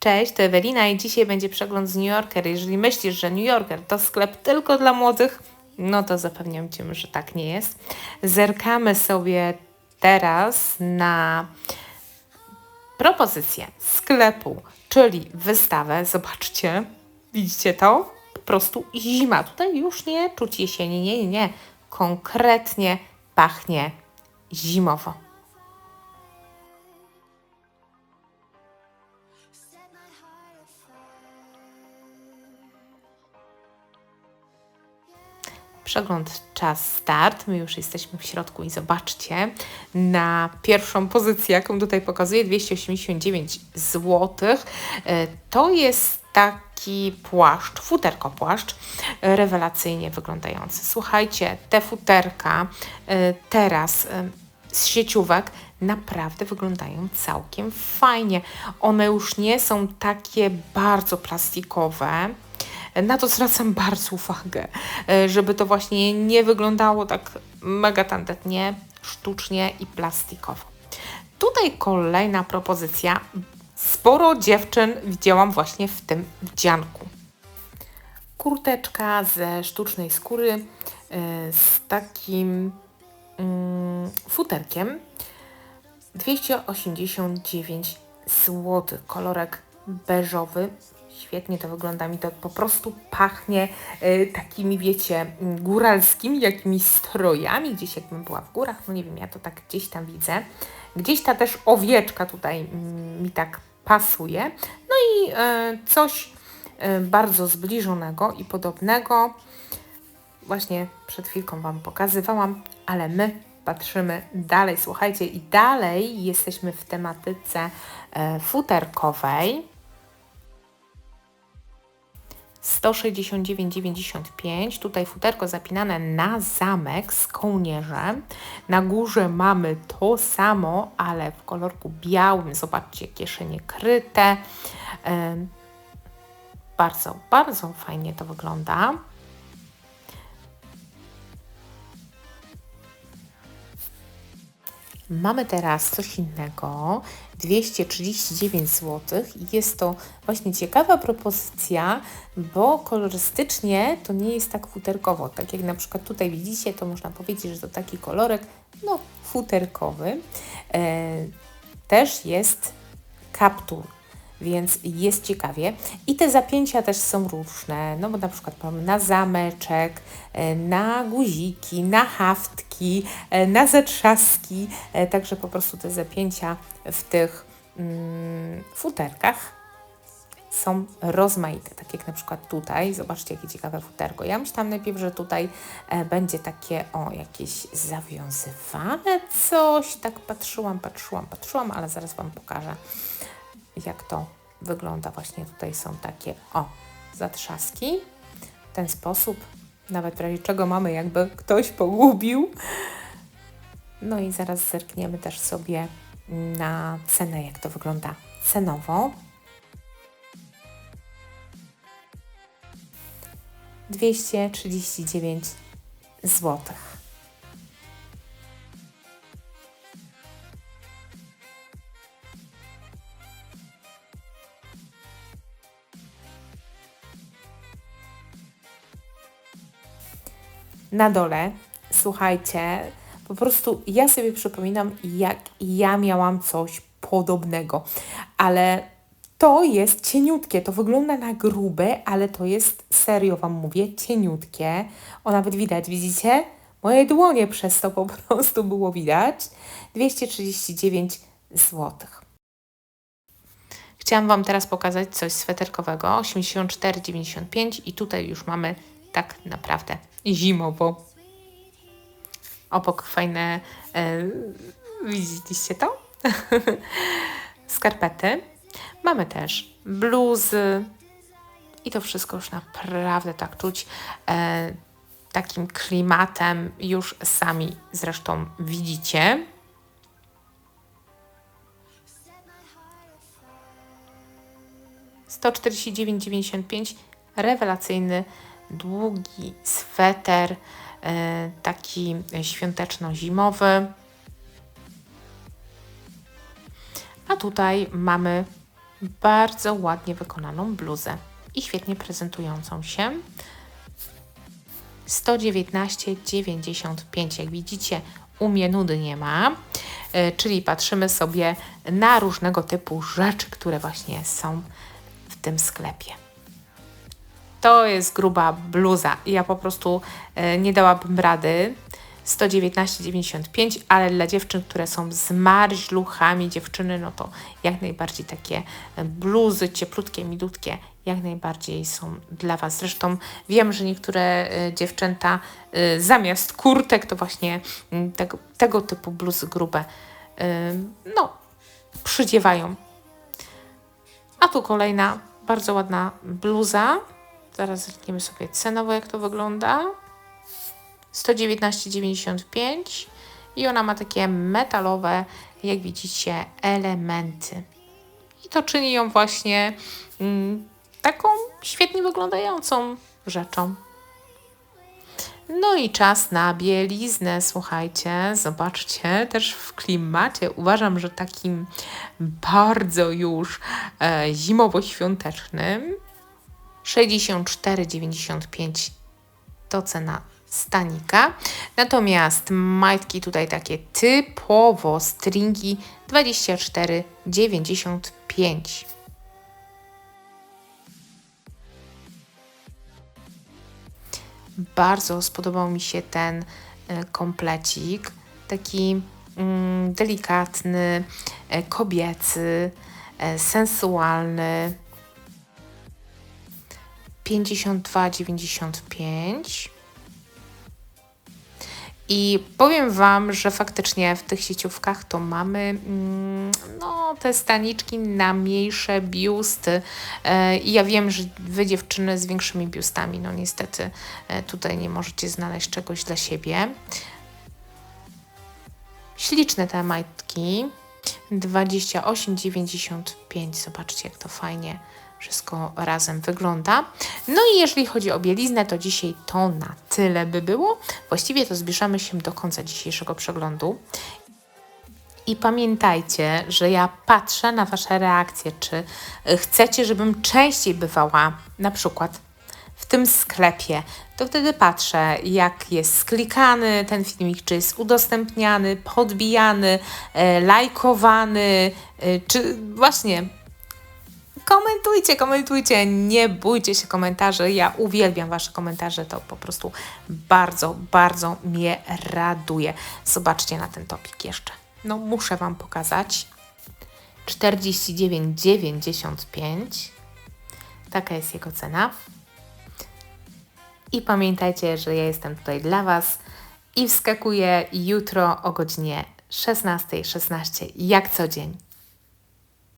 Cześć, to Ewelina i dzisiaj będzie przegląd z New Yorker. Jeżeli myślisz, że New Yorker to sklep tylko dla młodych, no to zapewniam Cię, że tak nie jest. Zerkamy sobie teraz na propozycję sklepu, czyli wystawę. Zobaczcie, widzicie to? Po prostu zima. Tutaj już nie czuć jesieni, nie, nie, nie. Konkretnie pachnie zimowo. Przegląd czas start. My już jesteśmy w środku i zobaczcie na pierwszą pozycję, jaką tutaj pokazuję, 289 zł. To jest taki płaszcz, futerko płaszcz, e, rewelacyjnie wyglądający. Słuchajcie, te futerka e, teraz e, z sieciówek naprawdę wyglądają całkiem fajnie. One już nie są takie bardzo plastikowe. Na to zwracam bardzo uwagę, e, żeby to właśnie nie wyglądało tak mega tandetnie, sztucznie i plastikowo. Tutaj kolejna propozycja. Sporo dziewczyn widziałam właśnie w tym wdzianku. Kurteczka ze sztucznej skóry e, z takim mm, futerkiem 289 zł. Kolorek beżowy, Świetnie to wygląda, mi to po prostu pachnie y, takimi, wiecie, góralskimi jakimiś strojami, gdzieś jakbym była w górach, no nie wiem, ja to tak gdzieś tam widzę. Gdzieś ta też owieczka tutaj y, mi tak pasuje. No i y, coś y, bardzo zbliżonego i podobnego. Właśnie przed chwilką Wam pokazywałam, ale my patrzymy dalej. Słuchajcie, i dalej jesteśmy w tematyce e, futerkowej. 169,95. Tutaj futerko zapinane na zamek z kołnierzem. Na górze mamy to samo, ale w kolorku białym. Zobaczcie, kieszenie kryte. Bardzo, bardzo fajnie to wygląda. Mamy teraz coś innego, 239 zł. Jest to właśnie ciekawa propozycja, bo kolorystycznie to nie jest tak futerkowo. Tak jak na przykład tutaj widzicie, to można powiedzieć, że to taki kolorek no, futerkowy. E, też jest kaptur więc jest ciekawie. I te zapięcia też są różne, no bo na przykład na zameczek, e, na guziki, na haftki, e, na zatrzaski, e, także po prostu te zapięcia w tych mm, futerkach są rozmaite, tak jak na przykład tutaj, zobaczcie jakie ciekawe futerko. Ja myślałam najpierw, że tutaj będzie takie, o, jakieś zawiązywane coś, tak patrzyłam, patrzyłam, patrzyłam, ale zaraz Wam pokażę jak to wygląda. Właśnie tutaj są takie, o, zatrzaski. W ten sposób, nawet w razie czego mamy, jakby ktoś pogubił. No i zaraz zerkniemy też sobie na cenę, jak to wygląda cenowo. 239 złotych. Na dole, słuchajcie, po prostu ja sobie przypominam, jak ja miałam coś podobnego, ale to jest cieniutkie, to wygląda na grube, ale to jest serio Wam mówię, cieniutkie. O, nawet widać, widzicie? Moje dłonie przez to po prostu było widać. 239 zł. Chciałam Wam teraz pokazać coś sweterkowego, 84,95 i tutaj już mamy tak naprawdę zimowo. Obok fajne, e, widzieliście to? Skarpety. Mamy też bluzy i to wszystko już naprawdę tak czuć e, takim klimatem już sami zresztą widzicie. Sto czterdzieści dziewięć dziewięćdziesiąt pięć rewelacyjny długi sweter, e, taki świąteczno-zimowy. A tutaj mamy bardzo ładnie wykonaną bluzę i świetnie prezentującą się. 119,95. Jak widzicie, u mnie nudy nie ma, e, czyli patrzymy sobie na różnego typu rzeczy, które właśnie są w tym sklepie. To jest gruba bluza. Ja po prostu e, nie dałabym rady. 119,95, ale dla dziewczyn, które są zmarzluchami dziewczyny, no to jak najbardziej takie bluzy cieplutkie, milutkie, jak najbardziej są dla Was. Zresztą wiem, że niektóre y, dziewczęta zamiast kurtek to właśnie tego, tego typu bluzy grube no, przydziewają. A tu kolejna bardzo ładna bluza. Zaraz zerkniemy sobie cenowo, jak to wygląda. 119,95 i ona ma takie metalowe, jak widzicie, elementy. I to czyni ją właśnie mm, taką świetnie wyglądającą rzeczą. No i czas na bieliznę, słuchajcie, zobaczcie, też w klimacie uważam, że takim bardzo już e, zimowo-świątecznym 64,95 to cena stanika. Natomiast majtki tutaj takie typowo stringi 24,95. Bardzo spodobał mi się ten e, komplecik. Taki mm, delikatny, e, kobiecy, e, sensualny. 52,95 i powiem Wam, że faktycznie w tych sieciówkach to mamy mm, no, te staniczki na mniejsze biusty. E, I ja wiem, że Wy dziewczyny z większymi biustami, no niestety e, tutaj nie możecie znaleźć czegoś dla siebie. Śliczne te majtki. 28,95. Zobaczcie, jak to fajnie wszystko razem wygląda. No i jeżeli chodzi o bieliznę, to dzisiaj to na tyle by było. Właściwie to zbliżamy się do końca dzisiejszego przeglądu. I pamiętajcie, że ja patrzę na Wasze reakcje, czy chcecie, żebym częściej bywała na przykład w tym sklepie, to wtedy patrzę, jak jest sklikany ten filmik, czy jest udostępniany, podbijany, e, lajkowany, e, czy właśnie Komentujcie, komentujcie, nie bójcie się komentarzy. Ja uwielbiam Wasze komentarze, to po prostu bardzo, bardzo mnie raduje. Zobaczcie na ten topik jeszcze. No, muszę Wam pokazać. 49,95. Taka jest jego cena. I pamiętajcie, że ja jestem tutaj dla Was i wskakuję jutro o godzinie 16.16, 16, jak co dzień.